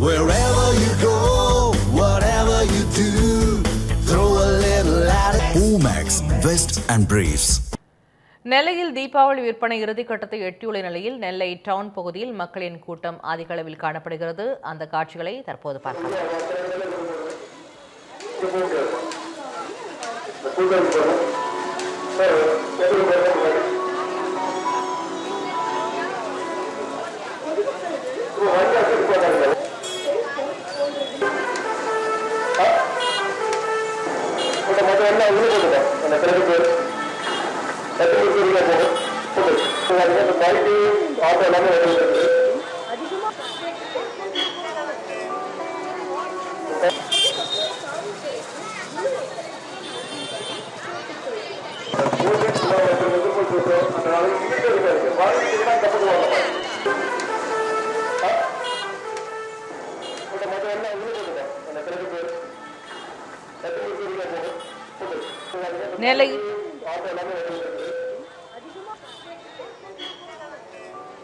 Wherever you go, whatever you do, throw a little at it. Omax, Vest and Briefs. நெல்லையில் தீபாவளி விற்பனை இறுதிக்கட்டத்தை எட்டியுள்ள நிலையில் நெல்லை down பகுதியில் மக்களின் கூட்டம் அதிக அளவில் காணப்படுகிறது அந்த காட்சிகளை தற்போது பார்க்கலாம் இந்த அந்த பிறகு எத்தனை போகும் பைக்கு ஆட்டோ எல்லாமே வருது நெல்லை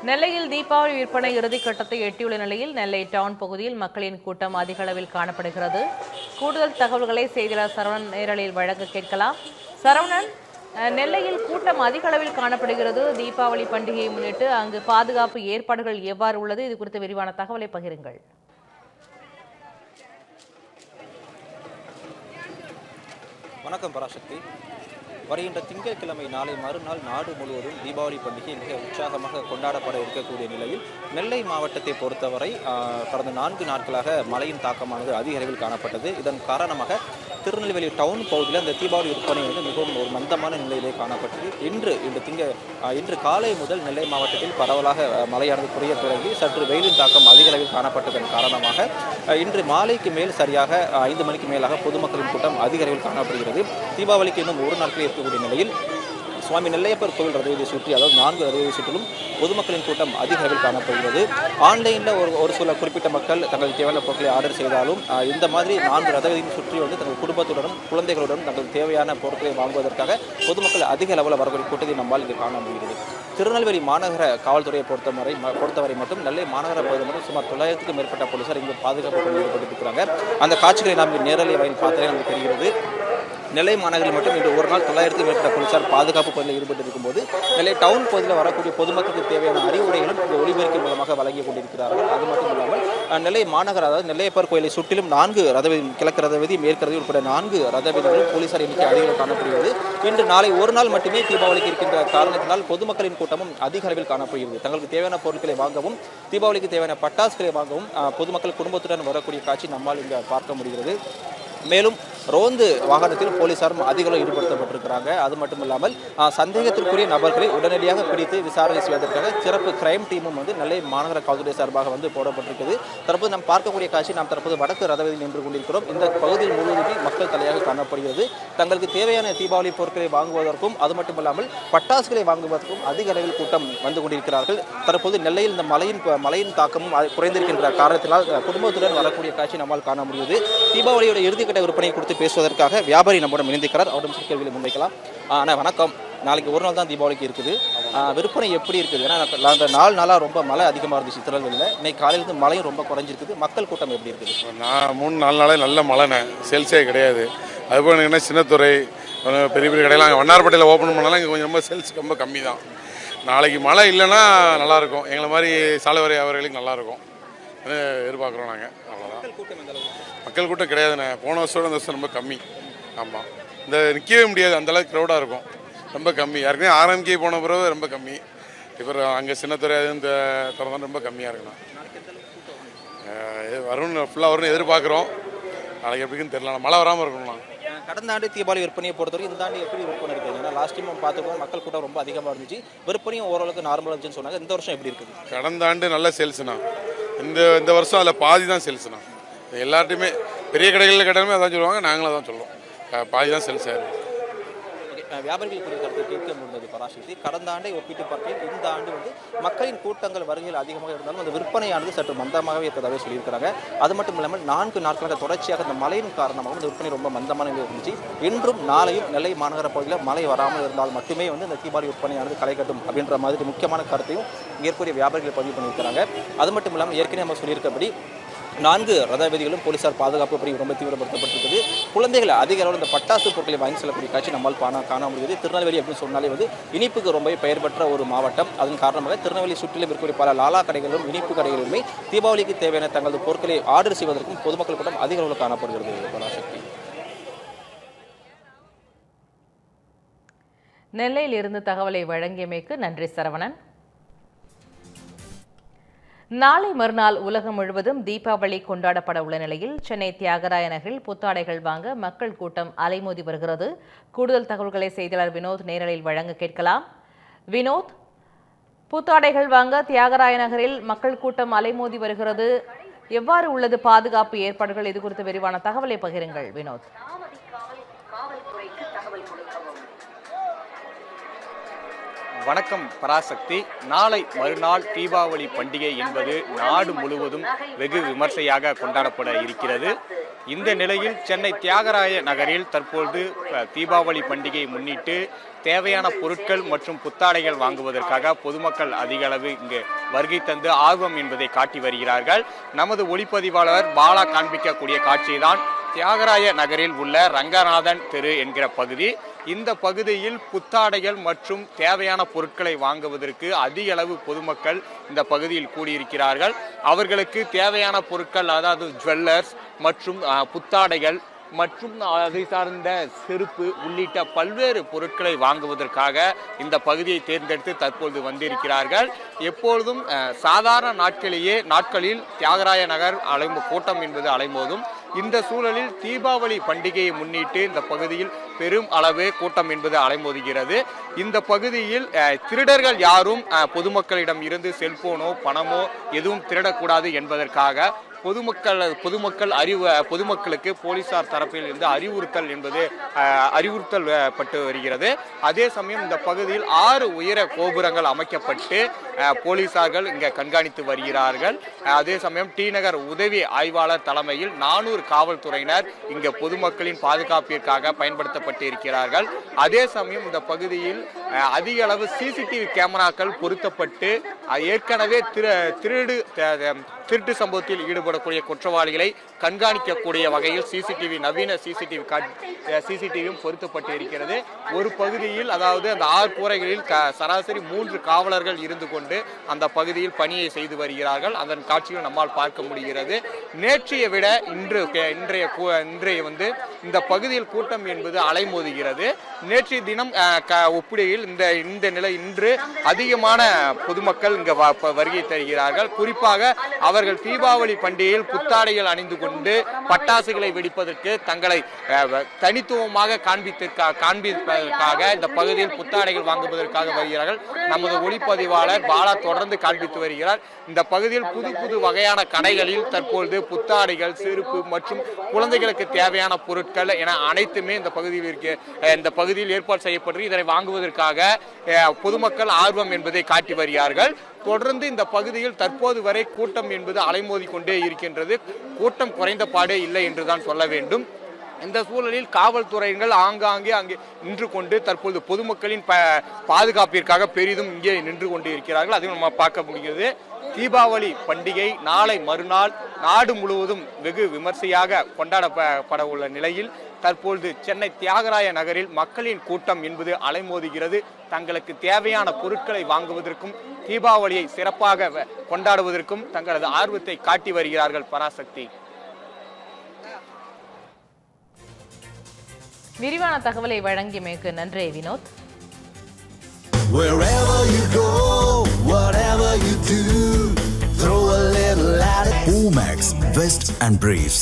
நெல்லையில் தீபாவளி விற்பனை இறுதிக்கட்டத்தை எட்டியுள்ள நிலையில் நெல்லை டவுன் பகுதியில் மக்களின் கூட்டம் அதிக அளவில் காணப்படுகிறது. கூடுதல் தகவல்களை செய்தியாளர் சரவணன் நேரலில் வழங்க கேட்கலாம். சரவணன் நெல்லையில் கூட்டம் அதிக அளவில் காணப்படுகிறது. தீபாவளி பண்டிகையை முன்னிட்டு அங்கு பாதுகாப்பு ஏற்பாடுகள் எவ்வாறு உள்ளது? இது குறித்த விரிவான தகவலை பகிருங்கள். வணக்கம் பராசக்தி. வருகின்ற திங்கட்கிழமை நாளை மறுநாள் நாடு முழுவதும் தீபாவளி பண்டிகை மிக உற்சாகமாக கொண்டாடப்பட இருக்கக்கூடிய நிலையில் நெல்லை மாவட்டத்தை பொறுத்தவரை கடந்த நான்கு நாட்களாக மழையின் தாக்கமானது அதிக அளவில் காணப்பட்டது. இதன் காரணமாக திருநெல்வேலி டவுன் பகுதியில் அந்த தீபாவளி விற்பனை வந்து மிகவும் ஒரு மந்தமான நிலையிலே காணப்பட்டது. இன்று இந்த திங்க இன்று காலை முதல் நெல்லை மாவட்டத்தில் பரவலாக மழையானது குறைய தொடங்கி சற்று வெயிலின் தாக்கம் அதிக அளவில் காணப்பட்டதன் காரணமாக இன்று மாலைக்கு மேல் சரியாக ஐந்து மணிக்கு மேலாக பொதுமக்களின் கூட்டம் அதிக அளவில் காணப்படுகிறது. தீபாவளிக்கு இன்னும் ஒரு நாட்கள் இருக்கக்கூடிய நிலையில் சுவாமி நெல்லையப்பர் கோவில் ரதவீதியை சுற்றி அதாவது நான்கு ரதவீதி சுற்றிலும் பொதுமக்களின் கூட்டம் அதிக அளவில் காணப்படுகிறது. ஆன்லைனில் ஒரு ஒரு சில குறிப்பிட்ட மக்கள் தங்களுக்கு தேவையான பொருட்களை ஆர்டர் செய்தாலும் இந்த மாதிரி நான்கு ரதவீதியும் சுற்றி வந்து தங்கள் குடும்பத்துடனும் குழந்தைகளுடன் தங்களுக்கு தேவையான பொருட்களை வாங்குவதற்காக பொதுமக்கள் அதிக அளவில் வரக்கூடிய கூட்டத்தை நம்மால் இங்கே காண முடிகிறது. திருநெல்வேலி மாநகர காவல்துறையை பொறுத்தவரை ம- பொறுத்தவரை மட்டும் நெல்லை மாநகர பகுதி மட்டும் சுமார் தொள்ளாயிரத்துக்கும் மேற்பட்ட போலீசார் இங்கு பாதுகாப்பு ஈடுபட்டிருக்கிறாங்க. அந்த காட்சிகளை நாம் நேரலை வகையில் பார்த்தாலே நமக்கு தெரிகிறது. நெல்லை மாநகரில் மட்டும் இன்று ஒரு நாள் தொள்ளாயிரத்துக்கும் மேற்பட்ட போலீசார் பாதுகாப்பு பணியில் ஈடுபட்டு இருக்கும்போது நெல்லை டவுன் பகுதியில் வரக்கூடிய பொதுமக்களுக்கு தேவையான அறிவுரைகளும் இந்த ஒளிபெருக்கி மூலமாக வழங்கி கொண்டிருக்கிறார்கள். அது மட்டும் இல்லாமல் நெல்லை மாநகர் அதாவது நெல்லையப்பர் கோயிலை சுற்றிலும் நான்கு ரதவீதி கிழக்கு ரதவீதி மேற்கு ரதவீதி உட்பட நான்கு ரதவீதிகளும் போலீசார் எண்ணிக்கை அதிகம் காணப்படுகிறது. இன்று நாளை ஒரு நாள் மட்டுமே தீபாவளிக்கு இருக்கின்ற காரணத்தினால் பொதுமக்களின் கூட்டமும் அதிக அளவில் காணப்படுகிறது. தங்களுக்கு தேவையான பொருட்களை வாங்கவும் தீபாவளிக்கு தேவையான பட்டாசுகளை வாங்கவும் பொதுமக்கள் குடும்பத்துடன் வரக்கூடிய காட்சி நம்மால் இங்கே பார்க்க முடிகிறது. மேலும் ரோந்து வாகனத்தில் போலீசாரும் அதிகளும் ஈடுபடுத்தப்பட்டிருக்கிறாங்க. அது மட்டும் இல்லாமல் சந்தேகத்திற்குரிய நபர்களை உடனடியாக பிடித்து விசாரணை செய்வதற்காக சிறப்பு கிரைம் டீமும் வந்து நெல்லை மாநகர காவல்துறை சார்பாக வந்து போடப்பட்டிருக்கிறது. தற்போது நாம் பார்க்கக்கூடிய காட்சி நாம் தற்போது வடக்கு ரதவதியில் நின்று கொண்டிருக்கிறோம். இந்த பகுதியில் முழுவதுமே மக்கள் தலையாக காணப்படுகிறது. தங்களுக்கு தேவையான தீபாவளி பொருட்களை வாங்குவதற்கும் அது மட்டும் இல்லாமல் பட்டாசுகளை வாங்குவதற்கும் அதிக அளவில் கூட்டம் வந்து கொண்டிருக்கிறார்கள். தற்போது நெல்லையில் இந்த மலையின் மலையின் தாக்கமும் அது குறைந்திருக்கின்ற காரணத்தினால் குடும்பத்துடன் வரக்கூடிய காட்சி நம்மால் காண முடியுது. தீபாவளியோட இறுதிக்கட்ட விற்பனை கொடுத்து பேசுவதற்காக வியாபாரி நம்முடன் இணைந்திருக்கிறார். அவரிடம் சில கேள்விகளை முன்வைக்கலாம். ஆ, அண்ணா வணக்கம். நாளைக்கு ஒரு நாள் தான் தீபாவளிக்கு இருக்குது. விற்பனை எப்படி இருக்குது? ஏன்னா அந்த நாலு நாளாக ரொம்ப மழை அதிகமாக இருந்துச்சு திருநெல்வேலியில் இன்னைக்கு காலையிலேருந்து மழையும் ரொம்ப குறைஞ்சிருக்குது. மக்கள் கூட்டம் எப்படி இருக்குது? நான் மூணு நாலு நாளே நல்ல மழைண்ணே. சேல்ஸே கிடையாது. அதுபோல் என்ன சின்னத்துறை பெரிய பெரிய கடையெல்லாம் அங்கே வண்ணாரப்பேட்டையில் ஓப்பன் பண்ணாலும் இங்கே கொஞ்சம் ரொம்ப சேல்ஸ் ரொம்ப கம்மி தான். நாளைக்கு மழை இல்லைன்னா நல்லாயிருக்கும் எங்களை மாதிரி சாலைவரை வியாபாரிகளுக்கு நல்லாயிருக்கும் அது எதிர்பார்க்குறோம் நாங்கள் அவ்வளோதான் மக்கள் கூட்டம் கிடையாதுண்ணே. போன வருஷத்தோட இந்த வருஷம் ரொம்ப கம்மி. ஆமாம் இந்த நிற்கவே முடியாது. அந்த அளவுக்கு க்ரௌடாக இருக்கும். ரொம்ப கம்மி. யாருக்குமே ஆர்எம்கே போன பிறகு ரொம்ப கம்மி. இப்போ அங்கே சின்னத்துறை அது இந்த திறந்தா ரொம்ப கம்மியாக இருக்குண்ணா. அஹ் வரும்னு ஃபுல்லாக வரும்னு எதிர்பார்க்குறோம். நாளைக்கு எப்படின்னு தெரியல. மழை வராமல் இருக்கணும்ண்ணா. அஹ் கடந்த ஆண்டு தீபாவளி விற்பனையை பொறுத்தவரைக்கும் இந்த ஆண்டு எப்படி விற்பனை இருக்குது ஏன்னா லாஸ்ட் டைம் பார்த்துக்கோங்க மக்கள் கூட்டம் ரொம்ப அதிகமாக இருந்துச்சு. விற்பனையும் ஓரளவுக்கு நார்மலாக இருந்துச்சுன்னு சொன்னாங்க. இந்த வருஷம் எப்படி இருக்குது கடந்த ஆண்டு நல்ல சேல்ஸ்ண்ணா இந்த இந்த வருஷம் அதில் பாதி தான் சேல்ஸ்ண்ணா எல்லார்ட்டையுமே பெரிய கடைகளில் கடையுமே அதான் சொல்லுவாங்க நாங்களும் அதான் சொல்லுவோம். பாதி தான் சேல்ஸ் ஆயிரும் வியாபாரிகள் குறித்த கருத்தை கேட்க முடிந்தது பராசக்தி. கடந்த ஆண்டை ஒப்பிட்டு பார்க்கையில் இந்த ஆண்டு வந்து மக்களின் கூட்டங்கள் வருகையில் அதிகமாக இருந்தாலும் அந்த விற்பனையானது சற்று மந்தமாகவே இருக்கிறதாவே சொல்லியிருக்கிறாங்க. அது மட்டும் இல்லாமல் நான்கு நாட்களாக தொடர்ச்சியாக இந்த மழையின் காரணமாக இந்த விற்பனை ரொம்ப மந்தமான நிலையில் இருந்துச்சு. இன்றும் நாளையும் நெல்லை மாநகர பகுதியில் மழை வராமல் இருந்தால் மட்டுமே வந்து இந்த தீபாவளி விற்பனையானது களை கட்டும் அப்படின்ற மாதிரி முக்கியமான கருத்தையும் ஏற்கனவே வியாபாரிகள் பதிவு பண்ணியிருக்கிறாங்க. அது மட்டும் இல்லாமல் ஏற்கனவே நம்ம சொல்லியிருக்கபடி நான்கு ரதவீதிகளும் போலீசார் பாதுகாப்பு பணி ரொம்ப தீவிரப்படுத்தப்பட்டிருக்குது. குழந்தைகள் அதிக அளவில் இந்த பட்டாசு பொருட்களை வாங்கி செல்லக்கூடிய காட்சி நம்மால் காண காண முடியுது. திருநெல்வேலி அப்படின்னு சொன்னாலே வந்து இனிப்புக்கு ரொம்பவே பெயர் பெற்ற ஒரு மாவட்டம். அதன் காரணமாக திருநெல்வேலி சுற்றிலும் இருக்கக்கூடிய பல லாலா கடைகளிலும் இனிப்பு கடைகளிலுமே தீபாவளிக்கு தேவையான தங்களது பொருட்களை ஆர்டர் செய்வதற்கும் பொதுமக்கள் கூட்டம் அதிக அளவில் காணப்படுகிறது. பலாசக்தி நெல்லையில் இருந்து தகவலை வழங்கியமைக்கு நன்றி சரவணன். நாளை மறுநாள் உலகம் முழுவதும் தீபாவளி கொண்டாடப்பட உள்ள நிலையில் சென்னை தியாகராய நகரில் புத்தாடைகள் வாங்க மக்கள் கூட்டம் அலைமோதி வருகிறது. கூடுதல் தகவல்களை செய்தியாளர் வினோத் நேரலில் வழங்க கேட்கலாம். வினோத் புத்தாடைகள் வாங்க தியாகராய நகரில் மக்கள் கூட்டம் அலைமோதி வருகிறது. எவ்வாறு உள்ளது பாதுகாப்பு ஏற்பாடுகள்? இது குறித்து விரிவான தகவலை பகிருங்கள் வினோத். வணக்கம் பராசக்தி. நாளை மறுநாள் தீபாவளி பண்டிகை என்பது நாடு முழுவதும் வெகு விமர்சையாக கொண்டாடப்பட இருக்கிறது. இந்த நிலையில் சென்னை தியாகராய நகரில் தற்பொழுது தீபாவளி பண்டிகையை முன்னிட்டு தேவையான பொருட்கள் மற்றும் புத்தாடைகள் வாங்குவதற்காக பொதுமக்கள் அதிக அளவு இங்கு வருகை தந்து ஆர்வம் என்பதை காட்டி வருகிறார்கள். நமது ஒளிப்பதிவாளர் பாலா காண்பிக்கக்கூடிய காட்சிதான் தியாகராய நகரில் உள்ள ரங்கநாதன் தெரு என்கிற பகுதி இந்த பகுதியில் புத்தாடைகள் மற்றும் தேவையான பொருட்களை வாங்குவதற்கு அதிக அளவு பொதுமக்கள் இந்த பகுதியில் கூடியிருக்கிறார்கள். அவர்களுக்கு தேவையான பொருட்கள் அதாவது ஜுவல்லர்ஸ் மற்றும் புத்தாடைகள் மற்றும் அதை சார்ந்த செருப்பு உள்ளிட்ட பல்வேறு பொருட்களை வாங்குவதற்காக இந்த பகுதியை தேர்ந்தெடுத்து தற்பொழுது வந்திருக்கிறார்கள். எப்பொழுதும் சாதாரண நாட்களிலேயே நாட்களில் தியாகராய நகர் அலைமோ கூட்டம் என்பது அலைமோதும் இந்த சூழலில் தீபாவளி பண்டிகையை முன்னிட்டு இந்த பகுதியில் பெரும் அளவு கூட்டம் என்பது அலைமோதுகிறது. இந்த பகுதியில் திருடர்கள் யாரும் பொதுமக்களிடம் இருந்து செல்போனோ பணமோ எதுவும் திருடக்கூடாது என்பதற்காக பொதுமக்கள் பொதுமக்கள் அறிவு பொதுமக்களுக்கு போலீசார் தரப்பில் இருந்து அறிவுறுத்தல் என்பது அறிவுறுத்தல் பட்டு வருகிறது. அதே சமயம் இந்த பகுதியில் ஆறு உயர கோபுரங்கள் அமைக்கப்பட்டு போலீசார்கள் இங்கே கண்காணித்து வருகிறார்கள். அதே சமயம் டி நகர் உதவி ஆய்வாளர் தலைமையில் நானூறு காவல்துறையினர் இங்கே பொதுமக்களின் பாதுகாப்பிற்காக பயன்படுத்தப்பட்டு இருக்கிறார்கள். அதே சமயம் இந்த பகுதியில் அதிக அளவு சிசிடிவி கேமராக்கள் பொருத்தப்பட்டு ஏற்கனவே திரு திருடு திருட்டு சம்பவத்தில் ஈடுபடக்கூடிய குற்றவாளிகளை கண்காணிக்கக்கூடிய வகையில் சிசிடிவி நவீன சிசிடிவி சிசிடிவியும் பொருத்தப்பட்டு இருக்கிறது ஒரு பகுதியில் அதாவது அந்த ஆறு கூரைகளில் சராசரி மூன்று காவலர்கள் இருந்து கொண்டு அந்த பகுதியில் பணியை செய்து வருகிறார்கள். அதன் காட்சிகள் நம்மால் பார்க்க முடிகிறது. நேற்றைய விட இன்று இன்றைய கூ- இன்றைய வந்து இந்த பகுதியில் கூட்டம் என்பது அலைமோதுகிறது. நேற்றைய தினம் ஒப்பிடையில் இந்த இந்த நிலை இன்று அதிகமான பொதுமக்கள் இங்கு வ- வருகை தருகிறார்கள். குறிப்பாக அவர்கள் தீபாவளி பண்டிகையில் புத்தாடைகள் அணிந்து கொண்டு பட்டாசுகளை வெடிப்பதற்கு தங்களை தனித்துவமாக காண்பித்திற்கா காண்பிப்பதற்காக இந்த பகுதியில் புத்தாடைகள் வாங்குவதற்காக வருகிறார்கள். நமது ஒளிப்பதிவாளர் பாலா தொடர்ந்து காண்பித்து வருகிறார். இந்த பகுதியில் புது புது வகையான கடைகளில் தற்பொழுது புத்தாடைகள் செருப்பு மற்றும் குழந்தைகளுக்கு தேவையான பொருட்கள் என அனைத்துமே இந்த பகுதியில் இருக்க. இந்த பகுதியில் ஏற்பாடு செய்யப்பட்டு இதனை வாங்குவதற்காக பொதுமக்கள் ஆர்வம் என்பதை காட்டி வருகிறார்கள். தொடர்ந்து இந்த பகுதியில் தற்போது வரை கூட்டம் என்பது அலைமோதி கொண்டே இருக்கின்றது. கூட்டம் குறைந்த பாடே இல்லை என்றுதான் சொல்ல வேண்டும். இந்த சூழலில் காவல்துறையினர் ஆங்காங்கே அங்கே நின்று கொண்டு தற்பொழுது பொதுமக்களின் ப பாதுகாப்பிற்காக பெரிதும் இங்கே நின்று கொண்டு இருக்கிறார்கள். அதையும் நம்ம பார்க்க முடிகிறது. தீபாவளி பண்டிகை நாளை மறுநாள் நாடு முழுவதும் வெகு விமர்சையாக கொண்டாடப்பட உள்ள நிலையில் தற்பொழுது சென்னை தியாகராய நகரில் மக்களின் கூட்டம் என்பது அலைமோதுகிறது தங்களுக்கு தேவையான பொருட்களை வாங்குவதற்கும் தீபாவளியை சிறப்பாக கொண்டாடுவதற்கும் தங்களது ஆர்வத்தை காட்டி வருகிறார்கள் பராசக்தி விரிவான தகவலை வழங்கியமைக்கு நன்றி Vinod Wherever you go, whatever you do, throw a little at it. Omax, Vest and Briefs.